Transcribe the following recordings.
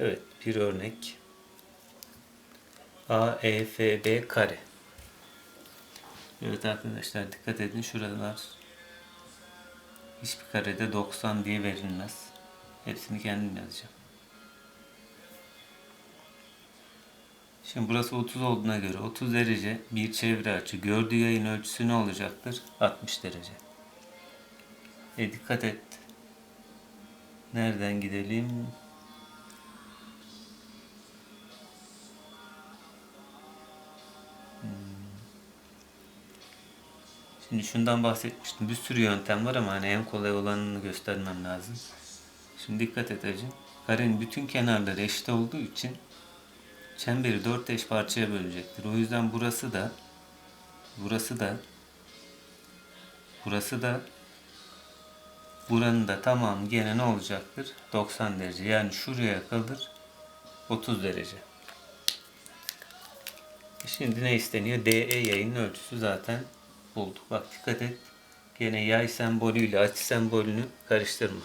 Evet bir örnek. A, E, F, B kare. Evet arkadaşlar dikkat edin şuralar hiçbir karede 90 diye verilmez. Hepsini kendim yazacağım. Şimdi burası 30 olduğuna göre 30 derece bir çevre açı. Gördüğü yayın ölçüsü ne olacaktır? 60 derece. E dikkat et. Nereden gidelim? Şimdi şundan bahsetmiştim. Bir sürü yöntem var ama hani en kolay olanını göstermem lazım. Şimdi dikkat et hacı. Karenin bütün kenarları eşit olduğu için çemberi dört eş parçaya bölecektir. O yüzden burası da burası da burası da buranın da tamamı gene ne olacaktır? 90 derece. Yani şuraya kalır 30 derece. Şimdi ne isteniyor? DE yayının ölçüsü zaten bulduk. Bak dikkat et. Gene yay sembolüyle açı sembolünü karıştırma.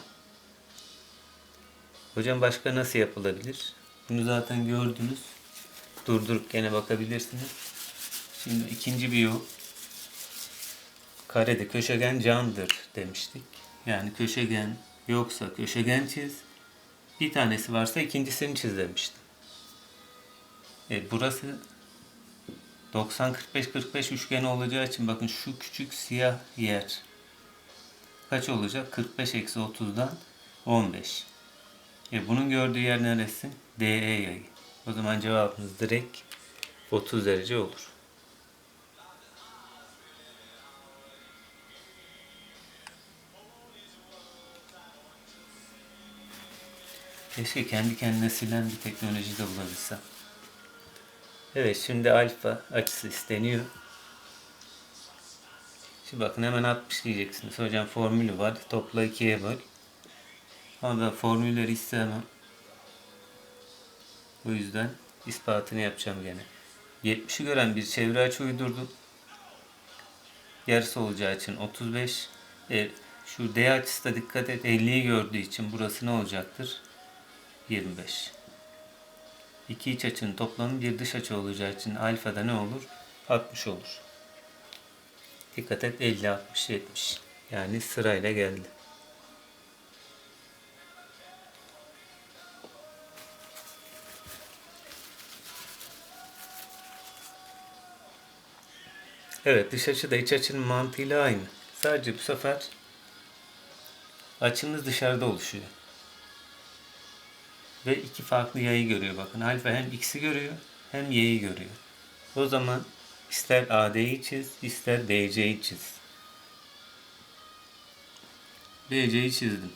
Hocam başka nasıl yapılabilir? Bunu zaten gördünüz. Durdurup gene bakabilirsiniz. Şimdi ikinci bir yol. Karede köşegen candır demiştik. Yani köşegen yoksa köşegen çiz. Bir tanesi varsa ikincisini çiz demiştim. Evet, burası 90-45-45 üçgeni olacağı için bakın şu küçük siyah yer kaç olacak? 45 eksi 30'dan 15. E bunun gördüğü yer neresi? DE yayı. O zaman cevabımız direkt 30 derece olur. Keşke kendi kendine silen bir teknoloji de bulabilsem. Evet şimdi alfa açısı isteniyor. Şimdi bakın hemen 60 diyeceksiniz. Hocam formülü var. Topla 2'ye böl. Ama ben formülleri istemem. O yüzden ispatını yapacağım gene. 70'i gören bir çevre açı uydurdum. Yarısı olacağı için 35. E, şu D açısı da dikkat et 50'yi gördüğü için burası ne olacaktır? 25. İki iç açının toplamı bir dış açı olacağı için alfada ne olur? 60 olur. Dikkat et 50, 60, 70. Yani sırayla geldi. Evet dış açı da iç açının mantığıyla aynı. Sadece bu sefer açımız dışarıda oluşuyor. Ve iki farklı yayı görüyor bakın. Alfa hem x'i görüyor hem y'yi görüyor. O zaman ister AD'yi çiz ister DC'yi çiz. DC'yi çizdim.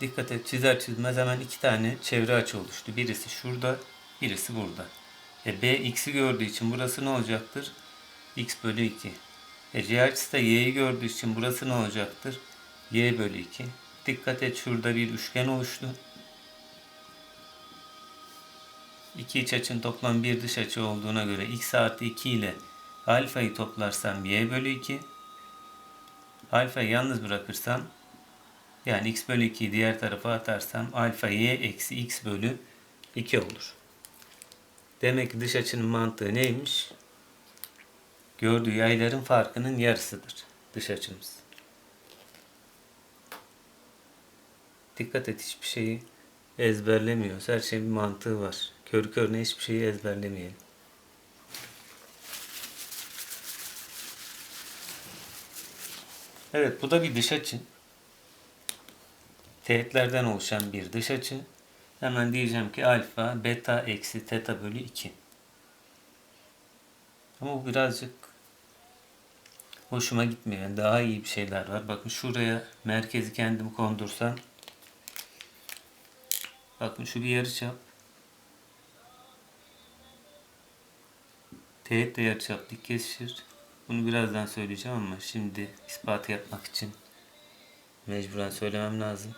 Dikkat et çizer çizmez hemen iki tane çevre açı oluştu. Birisi şurada, birisi burada. E, B x'i gördüğü için burası ne olacaktır? x bölü 2. E, C açısı da y'yi gördüğü için burası ne olacaktır? y bölü 2. Dikkat et şurada bir üçgen oluştu. İki iç açının toplam bir dış açı olduğuna göre x artı 2 ile alfayı toplarsam y bölü 2. Alfayı yalnız bırakırsam yani x bölü 2'yi diğer tarafa atarsam alfa y eksi x bölü 2 olur. Demek ki dış açının mantığı neymiş? Gördüğü yayların farkının yarısıdır dış açımız. Dikkat et hiçbir şeyi ezberlemiyoruz. Her şeyin bir mantığı var. Kör körüne hiçbir şeyi ezberlemeyelim. Evet bu da bir dış açı. Teğetlerden oluşan bir dış açı. Hemen diyeceğim ki alfa beta eksi teta bölü 2. Ama bu birazcık hoşuma gitmiyor. Yani daha iyi bir şeyler var. Bakın şuraya merkezi kendim kondursam Bakın şu bir yarıçap. Teğet de yarıçap dik kesişir. Bunu birazdan söyleyeceğim ama şimdi ispat yapmak için mecburen söylemem lazım.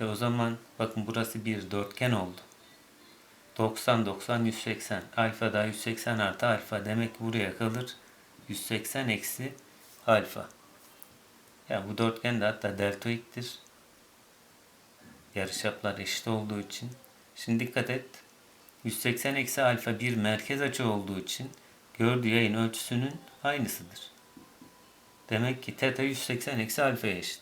Ve o zaman bakın burası bir dörtgen oldu. 90 90 180 alfa da 180 artı alfa demek buraya kalır 180 eksi alfa. Yani bu dörtgen de hatta deltoiktir. Yarıçaplar eşit olduğu için. Şimdi dikkat et. 180 eksi alfa bir merkez açı olduğu için gördüğü yayın ölçüsünün aynısıdır. Demek ki teta 180 eksi alfaya eşit.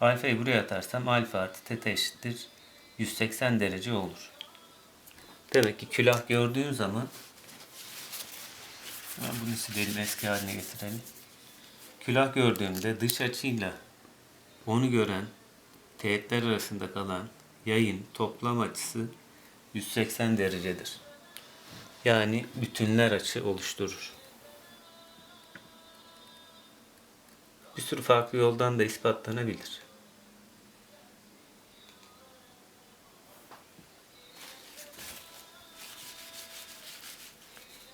Alfayı buraya atarsam alfa artı teta eşittir. 180 derece olur. Demek ki külah gördüğün zaman bunu silelim eski haline getirelim. Külah gördüğümde dış açıyla onu gören teğetler arasında kalan yayın toplam açısı 180 derecedir. Yani bütünler açı oluşturur. Bir sürü farklı yoldan da ispatlanabilir.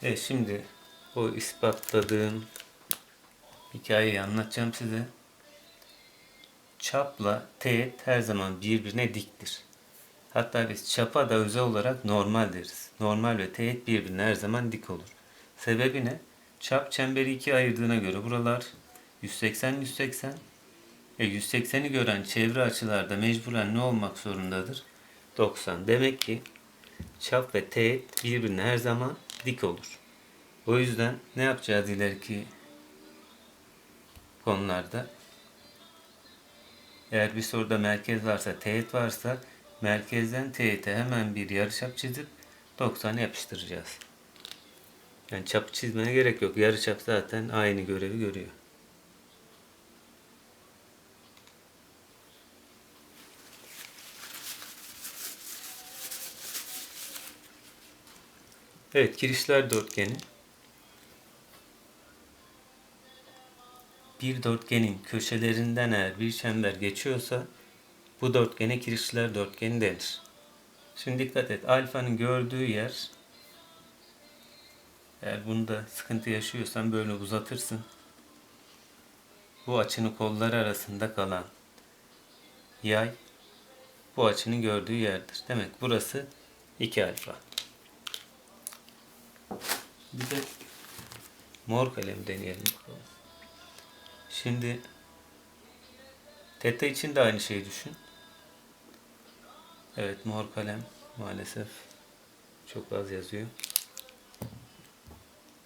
Evet şimdi o ispatladığım hikayeyi anlatacağım size. Çapla teğet her zaman birbirine diktir. Hatta biz çapa da özel olarak normal deriz. Normal ve teğet birbirine her zaman dik olur. Sebebi ne? Çap çemberi ikiye ayırdığına göre buralar 180 180 e 180'i gören çevre açılarda mecburen ne olmak zorundadır? 90. Demek ki çap ve teğet birbirine her zaman dik olur. O yüzden ne yapacağız ileriki konularda? Eğer bir soruda merkez varsa, teğet varsa merkezden teğete hemen bir yarıçap çizip 90 yapıştıracağız. Yani çap çizmene gerek yok. Yarıçap zaten aynı görevi görüyor. Evet, kirişler dörtgeni. Bir dörtgenin köşelerinden eğer bir çember geçiyorsa bu dörtgene kirişler dörtgeni denir. Şimdi dikkat et. Alfanın gördüğü yer eğer bunda sıkıntı yaşıyorsan böyle uzatırsın. Bu açının kolları arasında kalan yay bu açının gördüğü yerdir. Demek burası 2 alfa. Bir de mor kalem deneyelim bakalım. Şimdi teta için de aynı şeyi düşün. Evet mor kalem maalesef çok az yazıyor.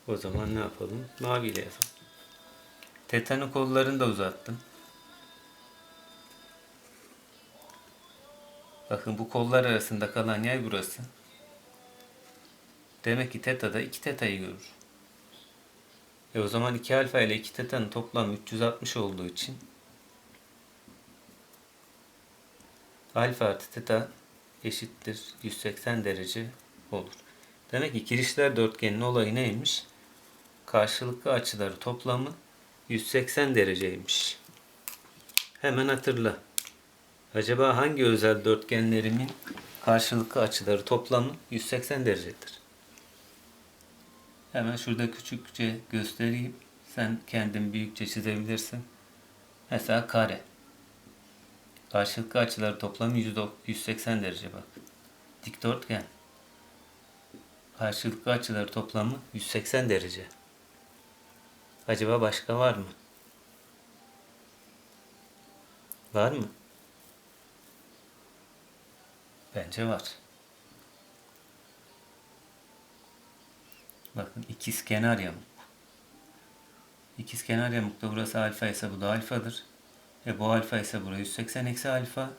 O zaman ne yapalım? Mavi ile yazalım. Teta'nın kollarını da uzattım. Bakın bu kollar arasında kalan yay burası. Demek ki teta da 2 teta'yı görür. E o zaman 2 alfa ile 2 teta'nın toplamı 360 olduğu için alfa artı teta eşittir 180 derece olur. Demek ki kirişler dörtgenin olayı neymiş? Karşılıklı açıları toplamı 180 dereceymiş. Hemen hatırla. Acaba hangi özel dörtgenlerimin karşılıklı açıları toplamı 180 derecedir? Hemen şurada küçükçe göstereyim. Sen kendin büyükçe çizebilirsin. Mesela kare. Karşılıklı açıları toplamı 180 derece bak. Dikdörtgen. Karşılıklı açıları toplamı 180 derece. Acaba başka var mı? Var mı? Bence var. Bakın ikiz kenar yamuk. İkiz kenar yamukta burası alfa ise bu da alfadır. E bu alfa ise burası 180 eksi alfa.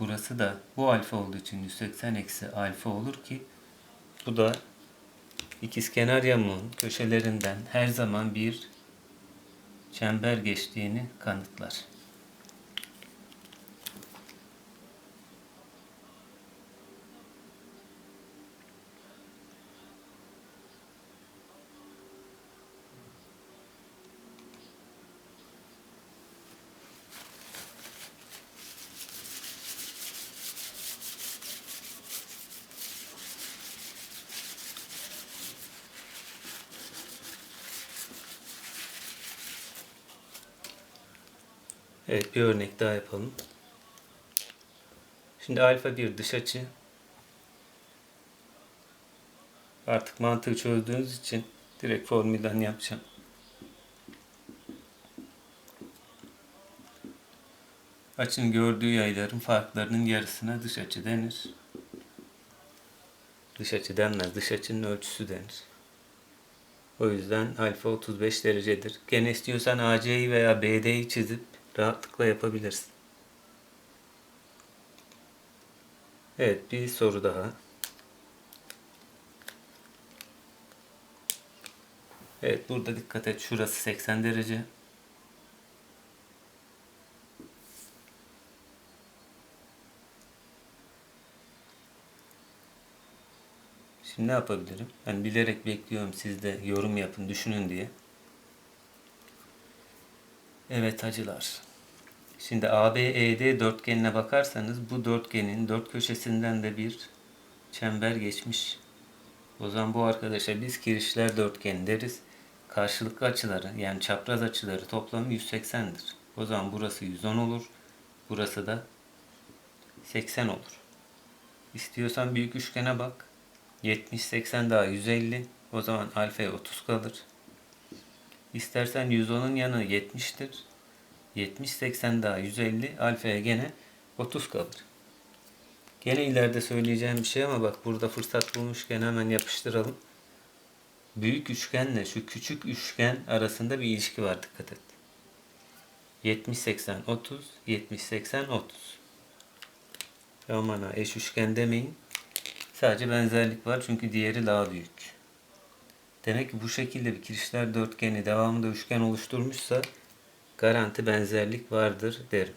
Burası da bu alfa olduğu için 180 eksi alfa olur ki bu da ikiz kenar yamuğun köşelerinden her zaman bir çember geçtiğini kanıtlar. Evet bir örnek daha yapalım. Şimdi alfa bir dış açı. Artık mantığı çözdüğünüz için direkt formülden yapacağım. Açın gördüğü yayların farklarının yarısına dış açı denir. Dış açı denmez. Dış açının ölçüsü denir. O yüzden alfa 35 derecedir. Gene istiyorsan AC'yi veya BD'yi çizip rahatlıkla yapabilirsin. Evet bir soru daha. Evet burada dikkat et şurası 80 derece. Şimdi ne yapabilirim? Ben bilerek bekliyorum siz de yorum yapın, düşünün diye. Evet hacılar. Şimdi ABED dörtgenine bakarsanız bu dörtgenin dört köşesinden de bir çember geçmiş. O zaman bu arkadaşa biz kirişler dörtgeni deriz. Karşılıklı açıları yani çapraz açıları toplamı 180'dir. O zaman burası 110 olur. Burası da 80 olur. İstiyorsan büyük üçgene bak. 70 80 daha 150. O zaman alfaya 30 kalır. İstersen 110'un yanı 70'tir. 70 80 daha 150 alfaya gene 30 kalır. Gene ileride söyleyeceğim bir şey ama bak burada fırsat bulmuşken hemen yapıştıralım. Büyük üçgenle şu küçük üçgen arasında bir ilişki var dikkat et. 70 80 30 70 80 30. Aman ha eş üçgen demeyin. Sadece benzerlik var çünkü diğeri daha büyük. Demek ki bu şekilde bir kirişler dörtgeni devamında üçgen oluşturmuşsa garanti benzerlik vardır derim.